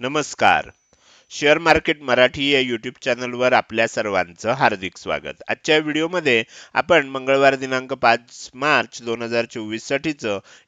नमस्कार. Share market Marathi या YouTube चॅनलवर आपल्या सर्वांचं हार्दिक स्वागत. आजच्या व्हिडिओमध्ये आपण मंगळवार दिनांक पाच मार्च दोन हजार चोवीससाठीचं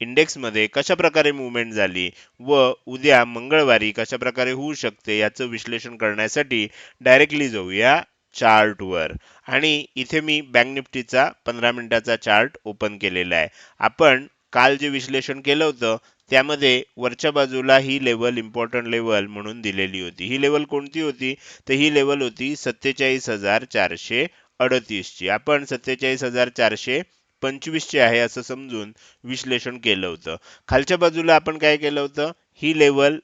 इंडेक्समध्ये कशा प्रकारे मुवमेंट झाली व उद्या मंगळवारी कशा प्रकारे होऊ शकते याचं विश्लेषण करण्यासाठी डायरेक्टली जाऊया चार्टवर आणि इथे मी बँक निफ्टीचा पंधरा मिनिटाचा चार्ट ओपन केलेला आहे. आपण काल जे विश्लेषण केलं होतं त्यामध्ये वरच्या बाजूला ही लेवल इम्पॉर्टंट लेवल म्हणून दिलेली होती. ही लेवल कोणती होती? तर ही लेवल होती सत्तेचाळीस हजार चारशे अडतीसची. आपण सत्तेचाळीस हजार चारशे पंचवीसची आहे असं समजून विश्लेषण केलं होतं. खालच्या बाजूला आपण काय केलं होतं? ही लेवल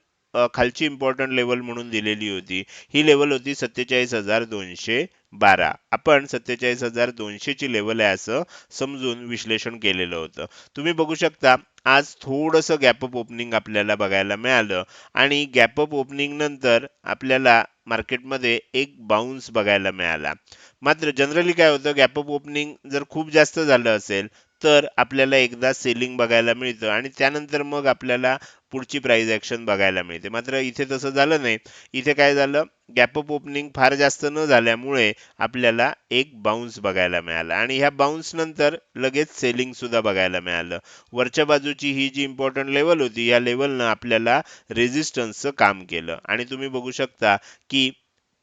खालची इम्पॉर्टंट लेवल म्हणून दिलेली होती. ही लेवल होती सत्तेचाळीस हजार दोनशे बारा. आपण सत्तेचाळीस हजार दोनशेची लेवल आहे असं समजून विश्लेषण केलेलं होतं. तुम्ही बघू शकता आज थोडंसं गॅपअप ओपनिंग आपल्याला बघायला मिळालं आणि गॅपअप ओपनिंग नंतर आपल्याला मार्केटमध्ये एक बाउन्स बघायला मिळाला. मात्र जनरली काय होतं गॅपअप ओपनिंग जर खूप जास्त झालं असेल तर आपल्याला एकदा सेलिंग बघायला मिळतं आणि त्यानंतर मग आपल्याला पुढची प्राइस ॲक्शन बघायला मिळते. मात्र इथे तसं झालं नाही. इथे काय झालं? गॅपअप ओपनिंग फार जास्त न झाल्यामुळे आपल्याला एक बाउन्स बघायला मिळाला. आणि ह्या बाउन्स नंतर लगेच सेलिंग सुद्धा बघायला मिळालं. वरच्या बाजूची ही जी इम्पॉर्टंट लेवल होती या लेवलनं आपल्याला रेझिस्टन्सचं काम केलं. आणि तुम्ही बघू शकता की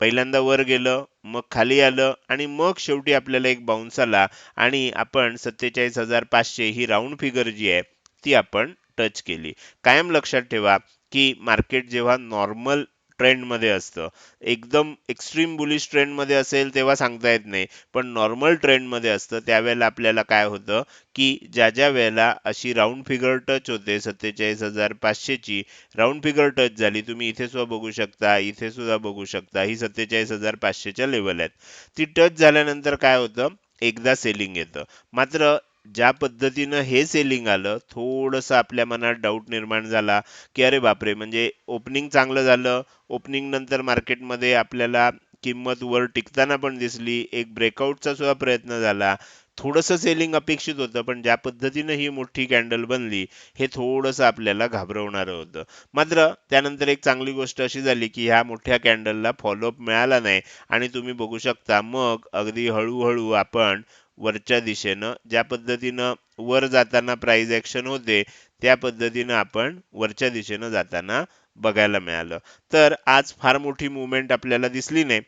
पहिल्यांदा वर गेलं मग खाली आलं आणि मग शेवटी आपल्याला एक बाउन्स आला आणि आपण सत्तेचाळीस हजार पाचशे ही राऊंड फिगर जी आहे ती आपण टच केली. कायम लक्षात ठेवा की मार्केट जेव्हा नॉर्मल ट्रेंडमध्ये असतं. एकदम एक्स्ट्रीम बुलिश ट्रेंडमध्ये असेल तेव्हा सांगता येत नाही. पण नॉर्मल ट्रेंडमध्ये असतं त्यावेळेला आपल्याला काय होतं की ज्या ज्या वेळेला अशी राऊंड फिगर टच होते सत्तेचाळीस हजार पाचशेची राऊंड फिगर टच झाली तुम्ही इथे सुद्धा बघू शकता इथे सुद्धा बघू शकता ही सत्तेचाळीस हजार पाचशेच्या लेवल आहेत. ती टच झाल्यानंतर काय होतं? एकदा सेलिंग येतं. मात्र ज्या पद्धतीनं हे सेलिंग आलं थोडंसं आपल्या मनात डाऊट निर्माण झाला की अरे बापरे म्हणजे ओपनिंग चांगलं झालं. ओपनिंग नंतर मार्केटमध्ये आपल्याला किंमत वर टिकताना पण दिसली. एक ब्रेकआउटचा सुद्धा प्रयत्न झाला. थोडंसं सेलिंग अपेक्षित होतं पण ज्या पद्धतीनं ही मोठी कॅन्डल बनली हे थोडंसं आपल्याला घाबरवणारं होतं. मात्र त्यानंतर एक चांगली गोष्ट अशी झाली की ह्या मोठ्या कॅन्डलला फॉलोअप मिळाला नाही. आणि तुम्ही बघू शकता मग अगदी हळूहळू आपण वरच्या दिशेनं ज्या पद्धतीनं वर जाताना प्राइस ॲक्शन होते त्या पद्धतीनं आपण वरच्या दिशेनं जाताना बघायला मिळालं. तर आज फार मोठी मुवमेंट आपल्याला दिसली नाही.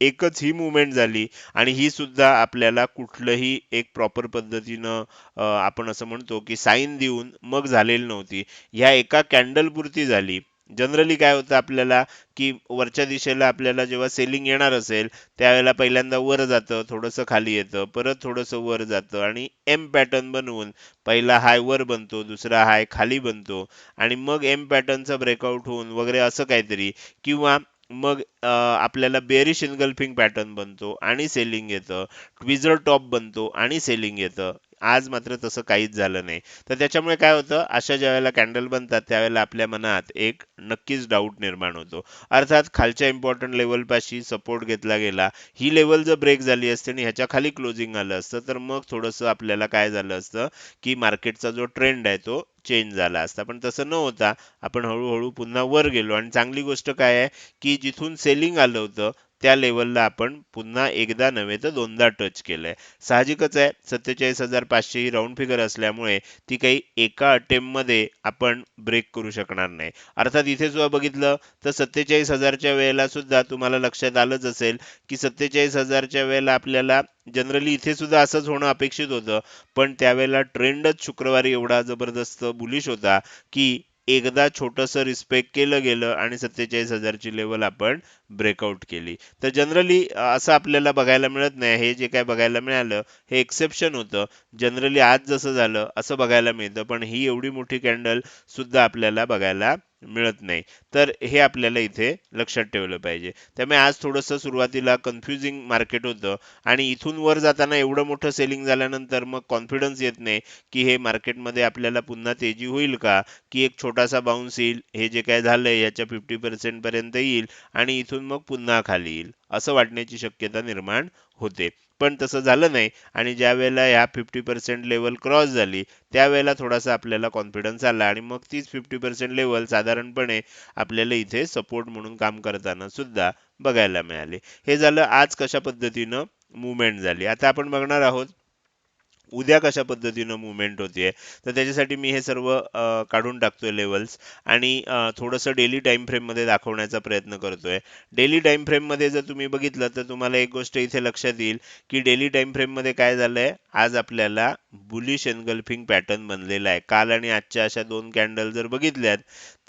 एकच ही मुवमेंट झाली आणि ही सुद्धा आपल्याला कुठलंही एक प्रॉपर पद्धतीनं आपण असं म्हणतो की साईन देऊन मग झालेली नव्हती. ह्या एका कॅन्डलपुरती झाली. जनरली काय होतं आपल्याला की वरच्या दिशेला आपल्याला जेव्हा सेलिंग येणार असेल त्यावेळेला पहिल्यांदा वर जातं थोडंसं खाली येतं परत थोडंसं वर जातं आणि एम पॅटर्न बनवून पहिला हाय वर बनतो दुसरा हाय खाली बनतो आणि मग एम पॅटर्नचा ब्रेकआउट होऊन वगैरे असं काहीतरी किंवा मग आपल्याला बेरिश इनगल्फिंग पॅटर्न बनतो आणि सेलिंग येतं ट्विझर टॉप बनतो आणि सेलिंग येतं. आज मात्र तसं काहीच झालं नाही. तर त्याच्यामुळे काय होतं अशा ज्या वेळेला कॅन्डल बनतात त्यावेळेला आपल्या मनात एक नक्कीच डाऊट निर्माण होतो. अर्थात खालच्या इम्पॉर्टंट लेवलपाशी सपोर्ट घेतला गेला ही लेवल जर ब्रेक झाली असते आणि ह्याच्या खाली क्लोजिंग आलं असतं तर मग थोडंसं आपल्याला काय झालं असतं की मार्केटचा जो ट्रेंड आहे तो चेंज झाला असता. पण तसं न होता आपण हळूहळू पुन्हा वर गेलो. आणि चांगली गोष्ट काय आहे की जिथून सेलिंग आलं होतं त्या लेवलला आपण पुन्हा एकदा नव्हे तर दोनदा टच केलंय. साहजिकच आहे. सत्तेचाळीस हजार पाचशे ही राऊंड फिगर असल्यामुळे ती काही एका अटेम्पमध्ये आपण ब्रेक करू शकणार नाही. अर्थात इथे सुद्धा बघितलं तर सत्तेचाळीस हजारच्या वेळेला सुद्धा तुम्हाला लक्षात आलंच असेल की सत्तेचाळीस हजारच्या वेळेला आपल्याला जनरली इथे सुद्धा असंच होणं अपेक्षित होतं. पण त्यावेळेला ट्रेंडच शुक्रवारी एवढा जबरदस्त बुलिश होता की एकदा छोटंसं रिस्पेक्ट केलं गेलं आणि सत्तेचाळीस हजारची लेवल आपण ब्रेकआउट केली. तर जनरली असं आपल्याला बघायला मिळत नाही. हे जे काय बघायला मिळालं हे एक्सेप्शन होतं. जनरली आज जसं झालं असं बघायला मिळतं. पण ही एवढी मोठी कॅन्डल सुद्धा आपल्याला बघायला मिळत नाही. तर हे आपल्याला इथे लक्षात ठेवलं पाहिजे. त्यामुळे आज थोडंसं सुरुवातीला कन्फ्युजिंग मार्केट होतं आणि इथून वर जाताना एवढं मोठं सेलिंग झाल्यानंतर मग कॉन्फिडन्स येत नाही की हे मार्केटमध्ये आपल्याला पुन्हा तेजी होईल का? की एक छोटासा बाउन्स येईल हे जे काय झालंय याच्या फिफ्टी पर्सेंट पर्यंत येईल आणि इथून मग पुन्हा खाली येईल. असं वाटण्याची शक्यता निर्माण होते. पण तसं झालं नाही आणि ज्या वेळेला ह्या फिफ्टी पर्सेंट लेवल क्रॉस झाली त्यावेळेला थोडासा आपल्याला कॉन्फिडन्स आला आणि मग तीच फिफ्टी पर्सेंट लेवल साधारणपणे आपल्याला इथे सपोर्ट म्हणून काम करताना सुद्धा बघायला मिळाले. हे झालं आज कशा पद्धतीनं मुवमेंट झाली. आता आपण बघणार आहोत उद्या कशा पद्धतीनं मुवमेंट होते तर त्याच्यासाठी मी हे सर्व काढून टाकतोय लेवल्स आणि थोडंसं डेली टाईम फ्रेममध्ये दाखवण्याचा प्रयत्न करतोय. डेली टाईम फ्रेममध्ये जर तुम्ही बघितलं तर तुम्हाला एक गोष्ट इथे लक्षात येईल की डेली टाईम फ्रेममध्ये काय झालंय? आज आपल्याला बुलिश एनगल्फिंग पॅटर्न बनलेला आहे. काल आणि आजच्या अशा दोन कॅन्डल जर बघितल्यात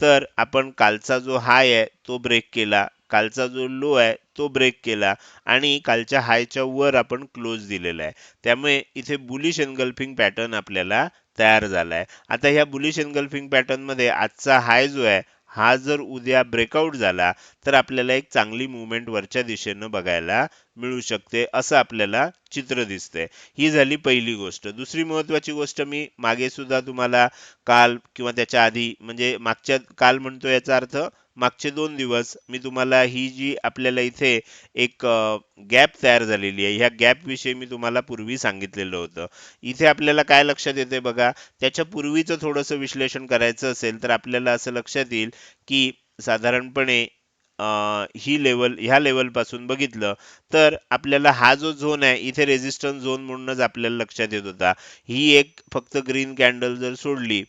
तर आपण कालचा जो हाय आहे तो ब्रेक केला. कालचा जो लो आहे तो ब्रेक केला आणि कालच्या हायच्या वर आपण क्लोज दिलेला आहे. त्यामुळे इथे बुलिश एनगल्फिंग पॅटर्न आपल्याला तयार झालाय. आता ह्या बुलिश एनगल्फिंग पॅटर्नमध्ये आजचा हाय जो आहे हा जर उद्या ब्रेकआउट झाला तर आपल्याला एक चांगली मुवमेंट वरच्या दिशेनं बघायला मिळू शकते असं आपल्याला चित्र दिसतंय. ही झाली पहिली गोष्ट. दुसरी महत्वाची गोष्ट मी मागे सुद्धा तुम्हाला काल किंवा त्याच्या आधी म्हणजे मागच्या काल म्हणतो याचा अर्थ मागचे दोन दिवस मी तुम्हाला ही जी आपल्याला इथे एक गॅप तयार झालेली आहे. ह्या गॅप विषयी मी तुम्हाला पूर्वी सांगितलेलं होतं. इथे आपल्याला काय लक्षात येते बघा त्याच्या पूर्वीचं थोडंसं विश्लेषण करायचं असेल तर आपल्याला असं लक्षात येईल की साधारणपणे ही लेवल ह्या लेवलपासून बघितलं तर आपल्याला हा जो झोन आहे इथे रेझिस्टन्स झोन म्हणूनच आपल्याला लक्षात येत होता. ही एक फक्त ग्रीन कॅन्डल जर सोडली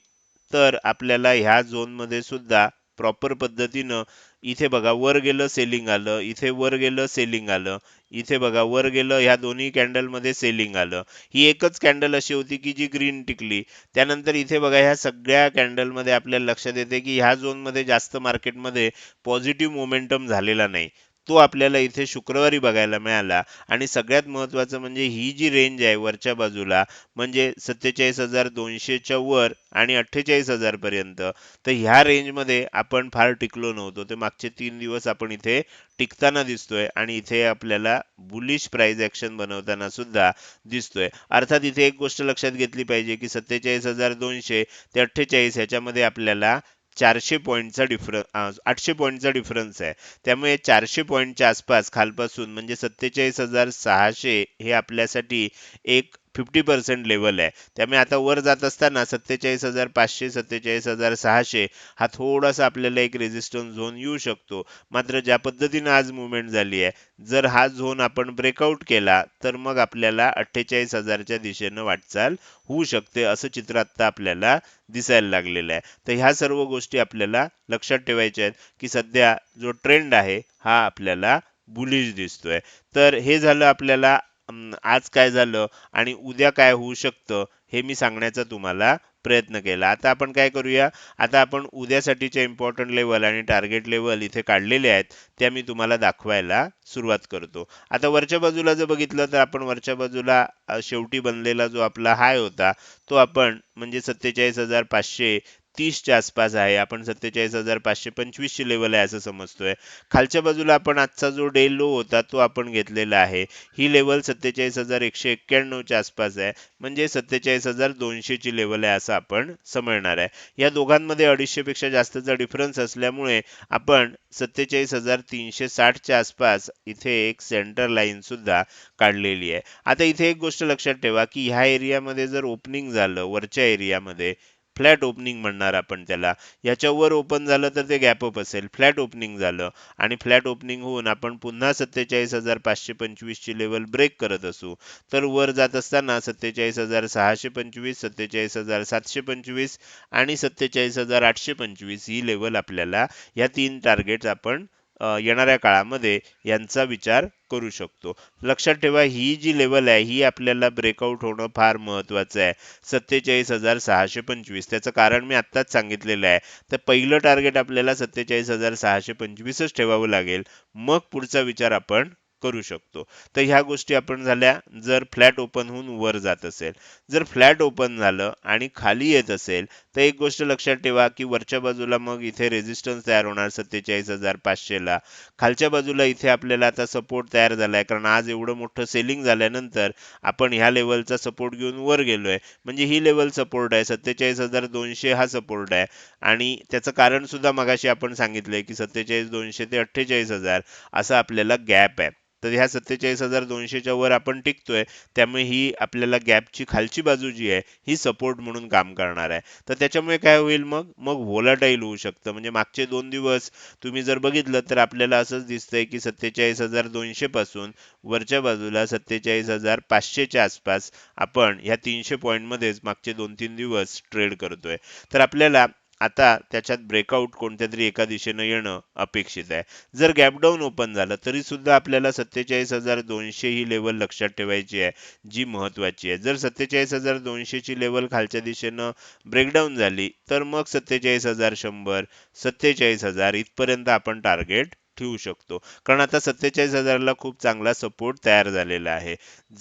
तर आपल्याला ह्या झोनमध्ये सुद्धा प्रॉपर पद्धतीनं इथे बघा वर गेलं सेलिंग आलं इथे वर गेलं सेलिंग आलं इथे बघा वर गेलं ह्या दोन्ही कॅन्डलमध्ये सेलिंग आलं. ही एकच कॅन्डल अशी होती की जी ग्रीन टिकली. त्यानंतर इथे बघा ह्या सगळ्या कॅन्डलमध्ये आपल्याला लक्षात येते की ह्या झोनमध्ये जास्त मार्केटमध्ये पॉझिटिव्ह मोमेंटम झालेला नाही. तो आपल्याला इथे शुक्रवारी बघायला मिळाला. आणि सगळ्यात महत्त्वाचं म्हणजे ही जी रेंज आहे वरच्या बाजूला म्हणजे सत्तेचाळीस हजार दोनशेच्या वर आणि अठ्ठेचाळीस हजार पर्यंत तर ह्या रेंजमध्ये आपण फार टिकलो नव्हतो. ते मागचे तीन दिवस आपण इथे टिकताना दिसतोय आणि इथे आपल्याला बुलिश प्राइस ॲक्शन बनवताना सुद्धा दिसतोय. अर्थात इथे एक गोष्ट लक्षात घेतली पाहिजे की सत्तेचाळीस हजार दोनशे ते अठ्ठेचाळीस ह्याच्यामध्ये आपल्याला चारशे पॉईंटचा डिफरन्स आठशे पॉईंटचा डिफरन्स आहे. त्यामुळे चारशे पॉईंटच्या आसपास खालपासून म्हणजे सत्तेचाळीस हजार सहाशे हे आपल्यासाठी एक फिफ्टी पर्सेंट लेवल आहे. त्यामुळे आता वर जात असताना सत्तेचाळीस हजार पाचशे सत्तेचाळीस हजार सहाशे हा थोडासा आपल्याला एक रेजिस्टन्स झोन येऊ शकतो. मात्र ज्या पद्धतीनं आज मुवमेंट झाली आहे जर हा झोन आपण ब्रेकआउट केला तर मग आपल्याला अठ्ठेचाळीस हजारच्या दिशेनं वाटचाल होऊ शकते असं चित्र आता आपल्याला दिसायला लागलेलं आहे. तर ह्या सर्व गोष्टी आपल्याला लक्षात ठेवायच्या आहेत की सध्या जो ट्रेंड आहे हा आपल्याला बुलिश दिसतोय. तर हे झालं आपल्याला आज काय झालं आणि उद्या काय होऊ शकतं हे मी सांगण्याचा तुम्हाला प्रयत्न केला. आता आपण काय करूया? आता आपण उद्यासाठीचे इम्पॉर्टंट लेवल आणि टार्गेट लेवल इथे काढलेले आहेत त्या मी तुम्हाला दाखवायला सुरुवात करतो. आता वरच्या बाजूला जर बघितलं तर आपण वरच्या बाजूला शेवटी बनलेला जो आपला हाय होता तो आपण म्हणजे सत्तेचाळीस हजार पाचशे तीसच्या आसपास आहे. आपण सत्तेचाळीस हजार पाचशे पंचवीसची लेवल आहे असं समजतोय. खालच्या बाजूला आपण आजचा जो डे लो होता तो आपण घेतलेला आहे. ही लेवल सत्तेचाळीस हजार एकशे एक्क्याण्णवच्या आसपास आहे. म्हणजे सत्तेचाळीस हजार दोनशेची लेवल आहे असं आपण समजणार आहे. या दोघांमध्ये अडीचशे पेक्षा जास्तचा डिफरन्स असल्यामुळे आपण सत्तेचाळीस हजार तीनशे साठच्या आसपास इथे एक सेंटर लाईन सुद्धा काढलेली आहे. आता इथे एक गोष्ट लक्षात ठेवा की ह्या एरियामध्ये जर ओपनिंग झालं वरच्या एरियामध्ये फ्लॅट ओपनिंग म्हणणार आपण त्याला. याच्यावर ओपन झालं तर ते गॅपअप असेल. फ्लॅट ओपनिंग झालं आणि फ्लॅट ओपनिंग होऊन आपण पुन्हा सत्तेचाळीस हजार पाचशे पंचवीसची लेवल ब्रेक करत असू. तर वर जात असताना सत्तेचाळीस हजार सहाशे पंचवीस सत्तेचाळीस हजार सातशे पंचवीस आणि सत्तेचाळीस हजार आठशे पंचवीस ही लेवल आपल्याला या तीन टार्गेट आपण येणाऱ्या काळामध्ये यांचा विचार करू शकतो. लक्षात ठेवा ही जी लेवल आहे ही आपल्याला ब्रेकआउट होणं फार महत्वाचं आहे. सत्तेचाळीस हजार सहाशे पंचवीस त्याचं कारण मी आत्ताच सांगितलेलं आहे. तर पहिलं टार्गेट आपल्याला सत्तेचाळीस हजार सहाशे पंचवीसच ठेवावं लागेल. मग पुढचा विचार आपण करू शकतो. तर ह्या गोष्टी आपण झाल्या. जर फ्लॅट ओपन होऊन वर जात असेल जर फ्लॅट ओपन झालं आणि खाली येत असेल तर एक गोष्ट लक्षात ठेवा की वरच्या बाजूला मग इथे रेजिस्टन्स तयार होणार सत्तेचाळीस हजार पाचशेला खालच्या बाजूला इथे आपल्याला आता सपोर्ट तयार झालाय. कारण आज एवढं मोठं सेलिंग झाल्यानंतर आपण ह्या लेवलचा सपोर्ट घेऊन वर गेलोय. म्हणजे ही लेवल सपोर्ट आहे. सत्तेचाळीस हजार दोनशे हा सपोर्ट आहे. आणि त्याचं कारण सुद्धा मगाशी आपण सांगितलंय की सत्तेचाळीस दोनशे ते अठ्ठेचाळीस हजार असा आपल्याला गॅप आहे. तर ह्या सत्तेचाळीस हजार दोनशेच्या वर आपण टिकतोय. त्यामुळे ही आपल्याला गॅपची खालची बाजू जी आहे ही सपोर्ट म्हणून काम करणार आहे. तर त्याच्यामुळे काय होईल मग? मग व्होलाटाईल होऊ शकतं. म्हणजे मागचे दोन दिवस तुम्ही जर बघितलं तर आपल्याला असंच दिसतंय की सत्तेचाळीस हजार दोनशे पासून वरच्या बाजूला सत्तेचाळीस हजार पाचशेच्या आसपास आपण ह्या तीनशे पॉईंटमध्येच मागचे दोन तीन दिवस ट्रेड करतोय. तर आपल्याला आता त्याच्यात ब्रेकआउट कोणत्या तरी एका दिशेनं येणं अपेक्षित आहे. जर गॅपडाऊन ओपन झालं तरी सुद्धा आपल्याला सत्तेचाळीस हजार दोनशे ही लेवल लक्षात ठेवायची आहे जी महत्वाची आहे. जर सत्तेचाळीस हजार दोनशेची लेवल खालच्या दिशेनं ब्रेकडाऊन झाली तर मग सत्तेचाळीस हजार शंभर सत्तेचाळीस हजार इथपर्यंत आपण टार्गेट ठेवू शकतो. कारण आता सत्तेचाळीस हजारला खूप चांगला सपोर्ट तयार झालेला आहे.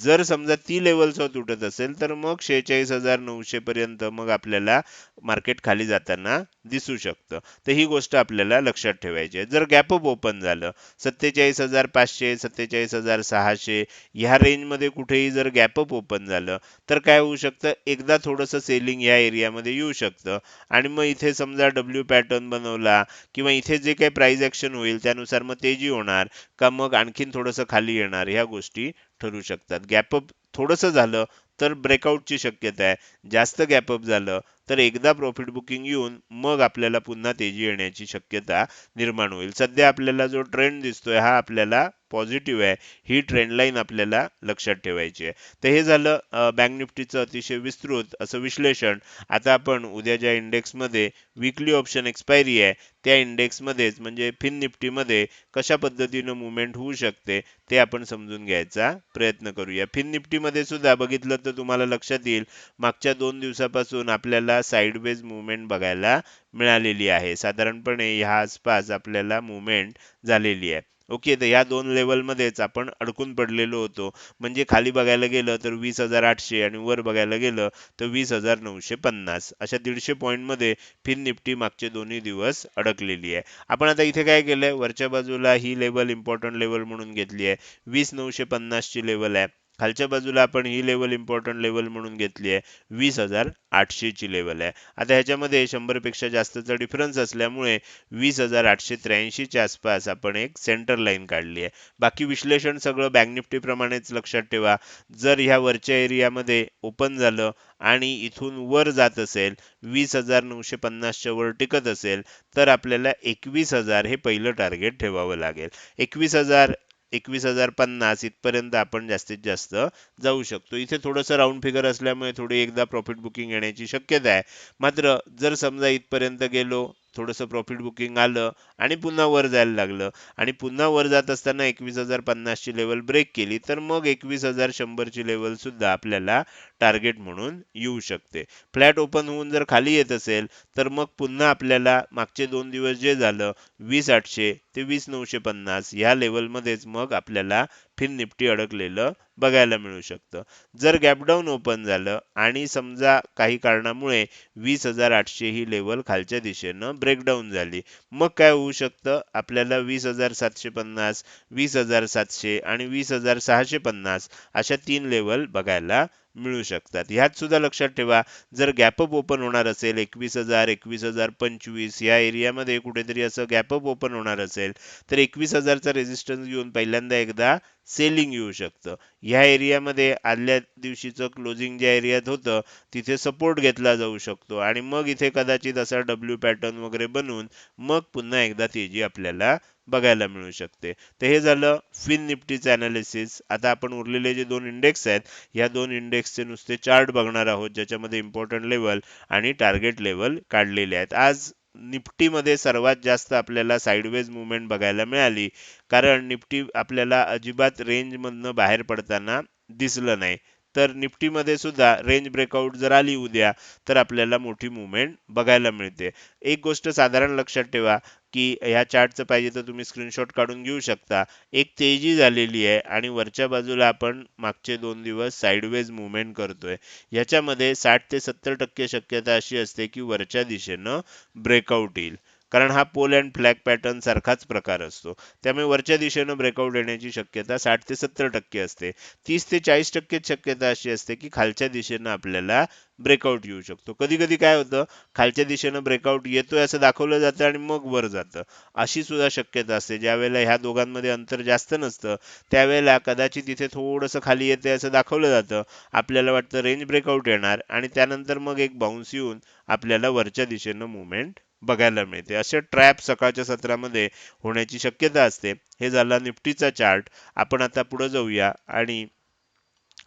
जर समजा ती लेवलचा तुटत असेल तर मग शेहेचाळीस हजार नऊशे पर्यंत मग आपल्याला मार्केट खाली जाताना दिसू शकतं. तर ही गोष्ट आपल्याला लक्षात ठेवायची आहे. जर गॅपअप ओपन झालं सत्तेचाळीस हजार पाचशे सत्तेचाळीस हजार सहाशे ह्या रेंजमध्ये कुठेही जर गॅपअप ओपन झालं तर काय होऊ शकतं? एकदा थोडंसं सेलिंग या एरियामध्ये येऊ शकतं. आणि मग इथे समजा डब्ल्यू पॅटर्न बनवला किंवा इथे जे काही प्राइस ॲक्शन होईल त्यानुसार मग तेजी होणार का मग आणखीन थोडंसं खाली येणार ह्या गोष्टी ठरू शकतात. गॅपअप थोडंसं झालं तर ब्रेकआउटची शक्यता आहे. जास्त गॅपअप झालं तर एकदा प्रॉफिट बुकिंग येऊन मग आपल्याला पुन्हा तेजी येण्याची शक्यता निर्माण होईल. सध्या आपल्याला जो ट्रेंड दिसतोय हा आपल्याला पॉझिटिव्ह आहे. ही ट्रेंड लाईन आपल्याला लक्षात ठेवायची आहे. तर हे झालं बँक निफ्टीचं अतिशय विस्तृत असं विश्लेषण. आता आपण उद्या ज्या इंडेक्समध्ये विकली ऑप्शन एक्सपायरी आहे त्या इंडेक्समध्येच म्हणजे फिन निफ्टीमध्ये कशा पद्धतीनं मुवमेंट होऊ शकते ते आपण समजून घ्यायचा प्रयत्न करूया. फिन निफ्टीमध्ये सुद्धा बघितलं तर तुम्हाला लक्षात येईल मागच्या दोन दिवसापासून आपल्याला साईडवेज मुवमेंट बघायला मिळालेली आहे. साधारणपणे ह्या आसपास आपल्याला मुवमेंट झालेली आहे. ओके तर या दोन लेवलमध्येच आपण अडकून पडलेलो होतो. म्हणजे खाली बघायला गेलं तर वीस हजार आठशे आणि वर बघायला गेलं तर वीस हजार नऊशे पन्नास. अशा दीडशे पॉईंटमध्ये फिन निफ्टी मागचे दोन्ही दिवस अडकलेली आहे. आपण आता इथे काय केलंय? वरच्या बाजूला ही लेवल इम्पॉर्टंट लेवल म्हणून घेतली आहे. वीस नऊशे पन्नासची लेवल आहे. खालच्या बाजूला आपण ही लेवल इम्पॉर्टंट लेवल म्हणून घेतली आहे. वीस हजार आठशेची लेवल आहे. आता ह्याच्यामध्ये शंभरपेक्षा जास्तचा डिफरन्स असल्यामुळे वीस हजार आठशे त्र्याऐंशीच्या आसपास आपण एक सेंटर लाईन काढली आहे. बाकी विश्लेषण सगळं बँक निफ्टीप्रमाणेच लक्षात ठेवा. जर ह्या वरच्या एरियामध्ये ओपन झालं आणि इथून वर जात असेल वीस हजार नऊशे पन्नासच्या वर टिकत असेल तर आपल्याला एकवीस हजार हे पहिलं टार्गेट ठेवावं लागेल. एकवीस हजार एकवीस हजार पन्नास इथपर्यंत आपण जास्तीत जास्त जाऊ शकतो. इथे थोडंसं राऊंड फिगर असल्यामुळे थोडी एकदा प्रॉफिट बुकिंग येण्याची शक्यता आहे. मात्र जर समजा इथपर्यंत गेलो थोडंसं प्रॉफिट बुकिंग आलं आणि पुन्हा वर जायला लागलं आणि पुन्हा वर जात असताना एकवीस हजार पन्नासची लेवल ब्रेक केली तर मग एकवीस हजार शंभरची लेवल सुद्धा आपल्याला टार्गेट म्हणून येऊ शकते. फ्लॅट ओपन होऊन जर खाली येत असेल तर मग पुन्हा आपल्याला मागचे दोन दिवस जे झालं वीस आठशे ते वीस नऊशे पन्नास ह्या लेवलमध्येच मग आपल्याला फिर निफ्टी अडकलेलं बघायला मिळू शकतं. जर गॅपडाऊन ओपन झालं आणि समजा काही कारणामुळे वीस हजार आठशे ही लेवल खालच्या दिशेनं ब्रेकडाऊन झाली मग काय होऊ शकतं? आपल्याला वीस हजार सातशे पन्नास वीस हजार सातशे आणि वीस हजार सहाशे पन्नास अशा तीन लेवल बघायला मिळू शकतात. ह्यात सुद्धा लक्षात ठेवा जर गॅपअप ओपन होणार असेल एकवीस हजार एकवीस हजार पंचवीस या एरियामध्ये कुठेतरी असं गॅपअप ओपन होणार असेल तर एकवीस हजारचा रेजिस्टन्स घेऊन पहिल्यांदा एकदा सेलिंग येऊ शकतं. ह्या एरियामध्ये आदल्या दिवशीचं क्लोजिंग ज्या एरियात होतं तिथे सपोर्ट घेतला जाऊ शकतो. आणि मग इथे कदाचित असा डब्ल्यू पॅटर्न वगैरे बनवून मग पुन्हा एकदा तेजी आपल्याला बघायला मिळू शकते. तर हे झालं फिन निफ्टीचं अनालिसिस आता आपण उरलेले जे दोन इंडेक्स आहेत या दोन इंडेक्सचे नुसते चार्ट बघणार आहोत ज्याच्यामध्ये इम्पॉर्टंट लेवल आणि टार्गेट लेवल काढलेले आहेत. आज निफ्टीमध्ये सर्वात जास्त आपल्याला साईडवेज मुवमेंट बघायला मिळाली कारण निफ्टी आपल्याला अजिबात रेंजमधनं बाहेर पडताना दिसलं नाही. तर निफ्टीमध्ये सुद्धा रेंज ब्रेकआउट जर आली उद्या तर आपल्याला मोठी मुवमेंट बघायला मिळते. एक गोष्ट साधारण लक्षात ठेवा की ह्या चार्टचं पाहिजे तर तुम्ही स्क्रीनशॉट काढून घेऊ शकता. एक तेजी झालेली आहे आणि वरच्या बाजूला आपण मागचे दोन दिवस साईडवेज मुवमेंट करतोय. याच्यामध्ये साठ ते सत्तर टक्के शक्यता अशी असते की वरच्या दिशेनं ब्रेकआउट येईल. कारण हा पोल अँड फ्लॅग पॅटर्न सारखाच प्रकार असतो. त्यामुळे वरच्या दिशेनं ब्रेकआउट येण्याची शक्यता साठ ते सत्तर टक्के असते. तीस ते चाळीस टक्के शक्यता अशी असते की खालच्या दिशेनं आपल्याला ब्रेकआउट येऊ शकतो. कधी कधी काय होतं? खालच्या दिशेनं ब्रेकआउट येतोय असं दाखवलं जातं आणि मग वर जातं. अशी सुद्धा शक्यता असते. ज्यावेळेला ह्या दोघांमध्ये अंतर जास्त नसतं त्यावेळेला कदाचित इथे थोडंसं खाली येते असं दाखवलं जातं. आपल्याला वाटतं रेंज ब्रेकआउट येणार आणि त्यानंतर मग एक बाउन्स येऊन आपल्याला वरच्या दिशेनं मुवमेंट बघायला मिळते. असे ट्रॅप सकाळच्या सत्रामध्ये होण्याची शक्यता असते. हे झाला निफ्टीचा चार्ट आपण आता पुढे जाऊया आणि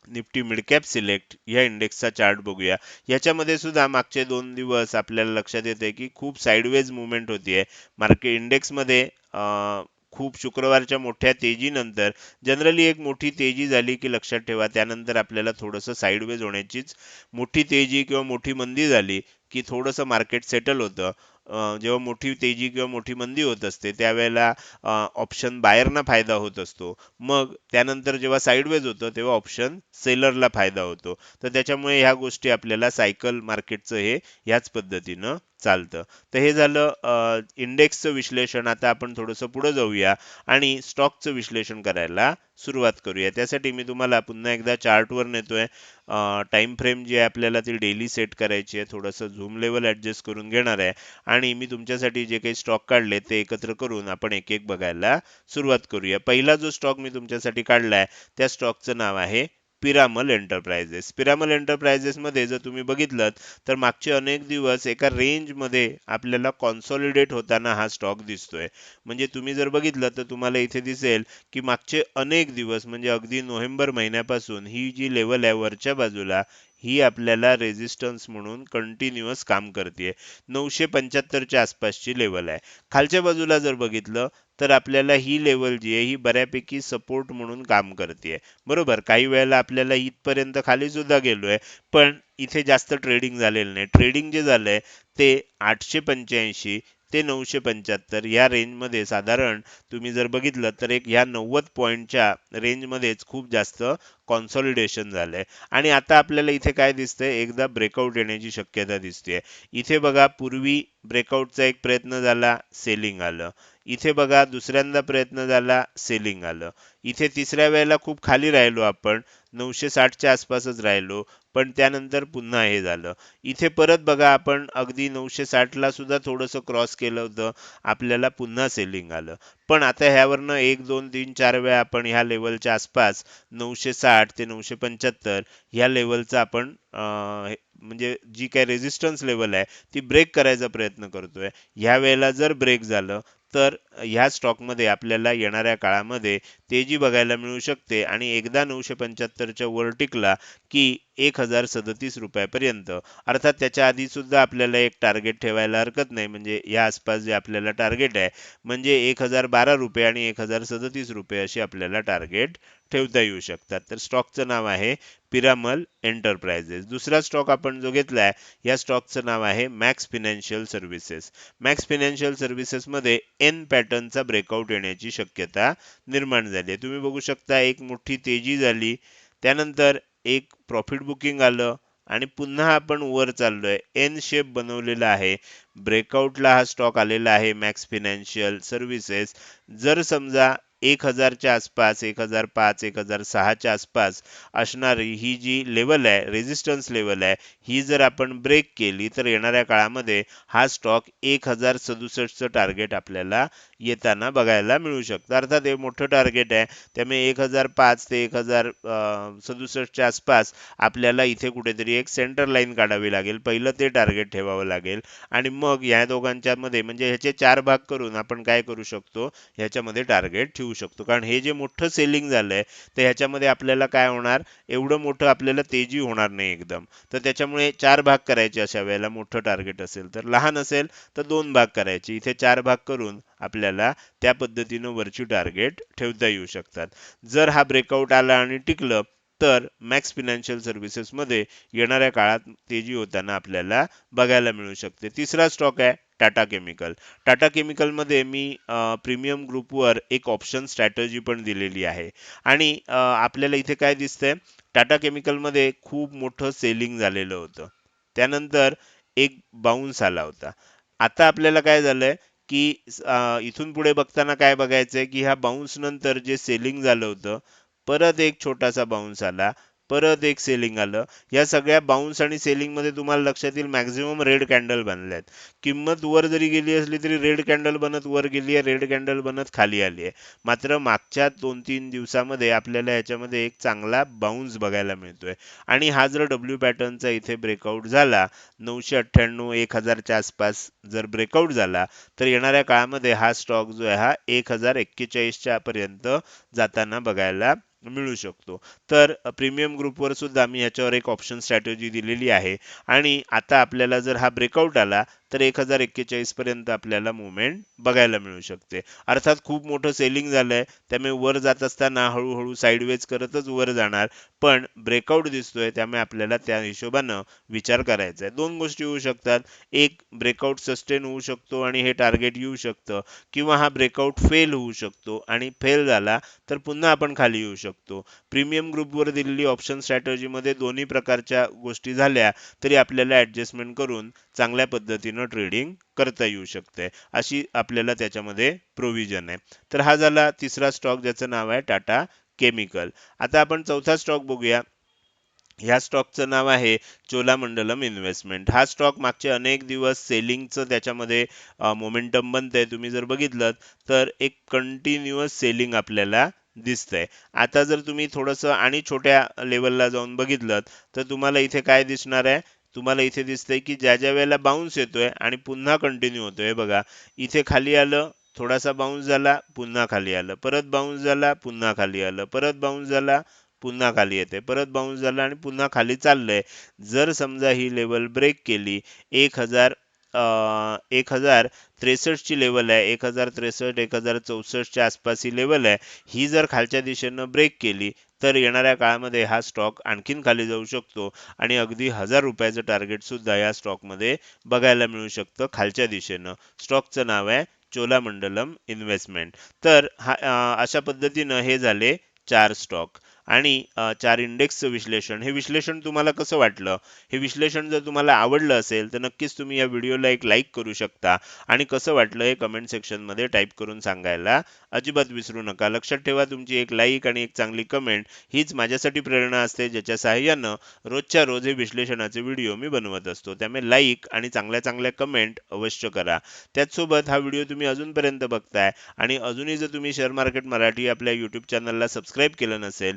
निफ्टी मिडकॅप सिलेक्ट या इंडेक्सचा चार्ट बघूया. याच्यामध्ये सुद्धा मागचे दोन दिवस आपल्याला लक्षात येते की खूप साईडवेज मुवमेंट होतीये मार्केट इंडेक्समध्ये खूप शुक्रवारच्या मोठ्या तेजीनंतर जनरली एक मोठी तेजी झाली की लक्षात ठेवा. त्यानंतर आपल्याला थोडंसं साईडवेज होण्याचीच मोठी तेजी किंवा मोठी मंदी झाली की थोडंसं मार्केट सेटल होतं. जेव्हा मोठी तेजी किंवा मोठी मंदी होत असते त्यावेळेला ऑप्शन बायरना फायदा होत असतो. मग त्यानंतर जेव्हा साईडवेज होतं तेव्हा ऑप्शन सेलरला फायदा होतो. तर त्याच्यामुळे ह्या गोष्टी आपल्याला सायकल मार्केटचं हे ह्याच पद्धतीनं चालतं. तर हे झालं इंडेक्सचं विश्लेषण. आता आपण थोडंसं पुढे जाऊया आणि स्टॉकचं विश्लेषण करायला सुरुवात करूया. त्यासाठी मी तुम्हाला पुन्हा एकदा चार्टवर नेतोय टाइम फ्रेम जी आहे आपल्याला ती डेली सेट करायची आहे. थोडंसं झूम लेवल ॲडजस्ट करून घेणार आहे. आणि मी तुमच्यासाठी जे काही स्टॉक काढले ते एकत्र करून आपण एक एक बघायला सुरुवात करूया. पहिला जो स्टॉक मी तुमच्यासाठी काढला आहे त्या स्टॉकचं नाव आहे पिरामल एंटरप्राइजेस पिरामल एंटरप्राइजेस मध्ये जर तुम्ही बघितलं तर मागचे अनेक दिवस एका रेंजमध्ये आपल्याला कॉन्सॉलिडेट होताना हा स्टॉक दिसतोय. म्हणजे तुम्ही जर बघितलं तर तुम्हाला इथे दिसेल की मागचे अनेक दिवस म्हणजे अगदी नोव्हेंबर महिन्यापासून ही जी लेवल आहे वरच्या बाजूला ही आपल्याला रेझिस्टन्स म्हणून कंटिन्युअस काम करते नऊशे पंच्याहत्तरच्या आसपासची लेवल आहे. खालच्या बाजूला जर बघितलं तर आपल्याला ही लेवल जी आहे ही बऱ्यापैकी सपोर्ट म्हणून काम करते बरोबर? काही वेळेला आपल्याला इथपर्यंत खाली सुद्धा गेलोय पण इथे जास्त ट्रेडिंग झालेलं नाही. ट्रेडिंग जे झालंय ते आठशे पंच्याऐंशी ते नऊशे पंच्याहत्तर या रेंजमध्ये साधारण तुम्ही जर बघितलं तर एक ह्या नव्वद पॉईंटच्या रेंजमध्येच खूप जास्त कॉन्सॉलिडेशन झालंय. आणि आता आपल्याला इथे काय दिसतंय? एकदा ब्रेकआउट येण्याची शक्यता दिसते इथे बघा पूर्वी ब्रेकआउटचा एक प्रयत्न झाला सेलिंग आलं. इथे बघा दुसऱ्यांदा प्रयत्न झाला सेलिंग आलं. इथे तिसऱ्या वेळेला खूप खाली राहिलो आपण नऊशे साठच्या आसपासच राहिलो पण त्यानंतर पुन्हा हे झालं. इथे परत बघा आपण अगदी नऊशे साठला सुद्धा थोडंसं क्रॉस केलं होतं आपल्याला पुन्हा सेलिंग आलं. पण आता ह्यावरनं एक दोन तीन चार वेळा आपण ह्या लेवलच्या आसपास नऊशे साठ ते नऊशे पंच्याहत्तर ह्या लेवलचा आपण म्हणजे जी काय रेजिस्टन्स लेवल आहे ती ब्रेक करायचा प्रयत्न करतोय. ह्या वेळेला जर ब्रेक झालं तर ह्या स्टॉकमध्ये आपल्याला येणाऱ्या काळामध्ये तेजी बघायला मिळू शकते आणि एकदा नऊशे पंच्याहत्तरच्या वर टिकला की एक हजार सदतीस रुपयापर्यंत. अर्थात त्याच्या आधी सुद्धा आपल्याला एक टार्गेट ठेवायला हरकत नाही म्हणजे या आसपास जे आपल्याला टार्गेट आहे म्हणजे एक हजार बारा रुपये आणि एक हजार सदतीस रुपये अशी आपल्याला टार्गेट ठेवता येऊ शकतात. तर स्टॉकचं नाव आहे पिरामल एंटरप्राइजेस. दुसरा स्टॉक आपण जो घेतला आहे या स्टॉकचं नाव आहे Max financial services. Max financial सर्व्हिसेसमध्ये N पॅटर्नचा ब्रेकआउट येण्याची शक्यता निर्माण झाली आहे. तुम्ही बघू शकता एक मोठी तेजी झाली. त्यानंतर एक प्रॉफिट बुकिंग आलं आणि पुन्हा आपण वर चाललोय. एन शेप बनवलेला आहे. ब्रेकआउटला हा स्टॉक आलेला आहे मॅक्स फिनान्शियल सर्व्हिसेस. जर समजा एक हजारच्या आसपास एक हजार पाच एक हजार सहाच्या आसपास असणारी ही जी लेवल आहे रेजिस्टन्स लेवल आहे ही जर आपण ब्रेक केली तर येणाऱ्या काळामध्ये हा स्टॉक एक हजार सदुसष्टचं टार्गेट आपल्याला येताना बघायला मिळू शकतं. अर्थात हे मोठं टार्गेट आहे. त्यामुळे एक हजार पाच ते एक हजार सदुसष्टच्या आसपास आपल्याला इथे कुठेतरी एक सेंटर लाईन काढावी लागेल. पहिलं ते टार्गेट ठेवावं लागेल. आणि मग या दोघांच्या मध्ये म्हणजे ह्याचे चार भाग करून आपण काय करू शकतो? ह्याच्यामध्ये टार्गेट ठेवू शकतो. कारण हे जे मोठं सेलिंग झालंय तर ह्याच्यामध्ये आपल्याला काय होणार? एवढं मोठं आपल्याला तेजी होणार नाही एकदम. तर त्याच्यामुळे चार भाग करायचे अशा वेळेला मोठं टार्गेट असेल तर. लहान असेल तर दोन भाग करायचे. इथे चार भाग करून आपल्याला त्या पद्धतीनं वरची टार्गेट ठेवता येऊ शकतात. जर हा ब्रेकआउट आला आणि टिकलं तर मॅक्स फिनान्शियल सर्व्हिसेसमध्ये येणाऱ्या काळात तेजी होताना आपल्याला बघायला मिळू शकते. तिसरा स्टॉक आहे टाटा केमिकल टाटा केमिकलमध्ये मी प्रीमियम ग्रुपवर एक ऑप्शन स्ट्रॅटजी पण दिलेली आहे. आणि आपल्याला इथे काय दिसतंय? टाटा केमिकलमध्ये खूप मोठं सेलिंग झालेलं होतं. त्यानंतर एक बाउन्स आला होता. आता आपल्याला काय झालंय? की इथून पुढे बघताना काय बघायचंय की ह्या बाउन्स नंतर जे सेलिंग झालं होतं परत एक छोटासा बाउन्स आला. परत एक सेलिंग आलं. या सगळ्या बाउन्स आणि सेलिंगमध्ये तुम्हाला लक्षात येईल मॅक्झिमम रेड कॅन्डल बनल्यात किंमत वर जरी गेली असली तरी रेड कॅन्डल बनत वर गेली आहे रेड कॅन्डल बनत खाली आली आहे. मात्र मागच्या दोन तीन दिवसामध्ये आपल्याला याच्यामध्ये एक चांगला बाउन्स बघायला मिळतोय. आणि हा जर डब्ल्यू पॅटर्नचा इथे ब्रेकआउट झाला नऊशे अठ्ठ्याण्णव एक हजारच्या आसपास जर ब्रेकआउट झाला तर येणाऱ्या काळामध्ये हा स्टॉक जो आहे हा एक हजार एक्केचाळीसच्या पर्यंत जाताना बघायला मिळू शकतो. तर प्रीमियम ग्रुपवर सुद्धा मी ह्याच्यावर एक ऑप्शन स्ट्रॅटेजी दिलेली आहे. आणि आता आपल्याला जर हा ब्रेकआउट आला तर एक हजार एक्केचाळीस पर्यंत आपल्याला मुवमेंट बघायला मिळू शकते. अर्थात खूप मोठं सेलिंग झालंय. त्यामुळे वर जात असताना हळूहळू साईडवेज करतच वर जाणार. पण ब्रेकआउट दिसतोय त्यामुळे आपल्याला त्या हिशोबानं विचार करायचा आहे. दोन गोष्टी होऊ शकतात. एक ब्रेकआउट सस्टेन होऊ शकतो आणि हे टार्गेट येऊ शकतं. किंवा हा ब्रेकआउट फेल होऊ शकतो आणि फेल झाला तर पुन्हा आपण खाली येऊ शकतो. प्रीमियम ग्रुपवर दिलेली ऑप्शन स्ट्रॅटर्जीमध्ये दोन्ही प्रकारच्या गोष्टी झाल्या तरी आपल्याला ॲडजस्टमेंट करून चांगल्या पद्धतीनं ट्रेडिंग करता येऊ शकते. अशी आपल्याला त्याच्यामध्ये प्रोव्हिजन आहे. तर हा झाला तिसरा स्टॉक ज्याचं नाव आहे टाटा केमिकल आता आपण चौथा स्टॉक बघूया. ह्या स्टॉकचं नाव आहे चोलामंडलम इन्व्हेस्टमेंट. हा स्टॉक मागचे अनेक दिवस सेलिंगचं त्याच्यामध्ये मोमेंटम बनतंय. तुम्ही जर बघितलं तर एक कंटिन्युअस सेलिंग आपल्याला दिसतंय. आता जर तुम्ही थोडंसं आणि छोट्या लेवलला जाऊन बघितलं तर तुम्हाला इथे काय दिसणार आहे? तुम्हाला इथे दिसतंय की ज्या ज्या वेळेला बाउन्स येतोय आणि पुन्हा कंटिन्यू होतोय बघा. इथे खाली आलं थोडासा बाउन्स झाला पुन्हा खाली आलं. परत बाउन्स झाला पुन्हा खाली आलं. परत बाउन्स झाला पुन्हा खाली येते परत बाउन्स झाला आणि पुन्हा खाली चाललंय. जर समजा ही लेवल ब्रेक केली एक हजार एक हजार त्रेसष्टची लेवल आहे एक हजार त्रेसष्ट एक हजार चौसष्टच्या आसपास ही लेवल आहे. ही जर खालच्या दिशेनं ब्रेक केली तर येणाऱ्या काळामध्ये हा स्टॉक आणखीन खाली जाऊ शकतो आणि अगदी हजार रुपयाचं टार्गेट सुद्धा या स्टॉकमध्ये बघायला मिळू शकतं खालच्या दिशेनं. स्टॉकचं नाव आहे चोलामंडलम इन्व्हेस्टमेंट तर हा अशा पद्धतीनं हे झाले चार स्टॉक आणि चार इंडेक्सचं विश्लेषण. हे विश्लेषण तुम्हाला कसं वाटलं? हे विश्लेषण जर तुम्हाला आवडलं असेल तर नक्कीच तुम्ही या व्हिडिओला एक लाईक करू शकता. आणि कसं वाटलं हे कमेंट सेक्शनमध्ये टाईप करून सांगायला अजिबात विसरू नका. लक्षात ठेवा तुमची एक लाईक आणि एक चांगली कमेंट हीच माझ्यासाठी प्रेरणा असते ज्याच्या सहाय्यानं रोजच्या रोज हे विश्लेषणाचे व्हिडिओ मी बनवत असतो. त्यामुळे लाईक आणि चांगल्या चांगल्या कमेंट अवश्य करा. त्याचसोबत हा व्हिडिओ तुम्ही अजूनपर्यंत बघताय आणि अजूनही जर तुम्ही शेअर मार्केट मराठी आपल्या यूट्यूब चॅनलला सबस्क्राईब केलं नसेल